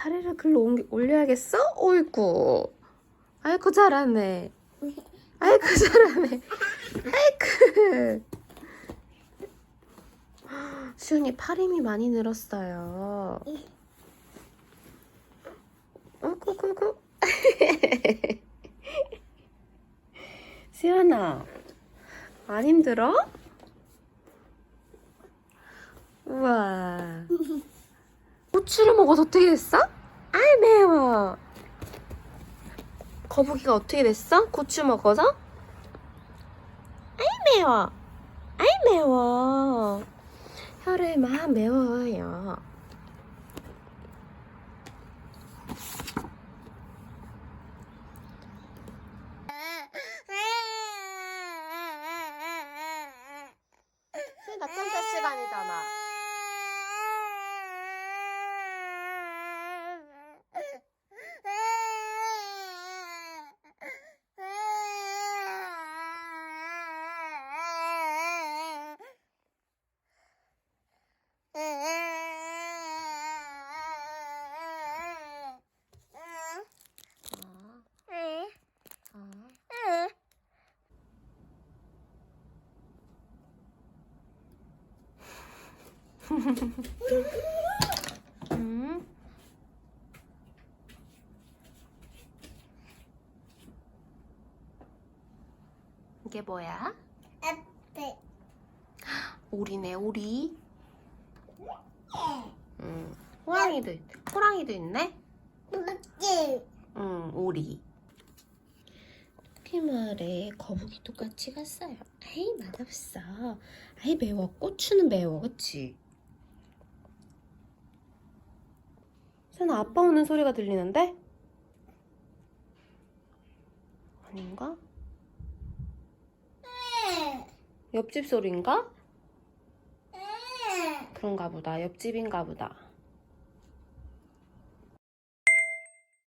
다리를 글로 옮기, 올려야겠어? 어이구. 아이고, 잘하네. 아이고, 잘하네. 아이고. 수연이 팔 힘이 많이 늘었어요. 어구 구구. 수연아, 안 힘들어? 우와. 고추를 먹어서 어떻게 됐어? 아이 매워. 거북이가 어떻게 됐어? 고추 먹어서? 아이 매워. 아이 매워. 혀를 막 매워요. 음. 이게 뭐야? 아빠. 오리네, 오리. 음. 호랑이도, 있- 호랑이도 있네? 먹지. 응, 오리. 토끼마을에 거북이 똑같이 갔어요. 아이, 맛없어. 아이, 매워. 고추는 매워, 그치? 선아, 아빠 오는 소리가 들리는데? 아닌가? 옆집 소리인가? 그런가 보다. 옆집인가 보다.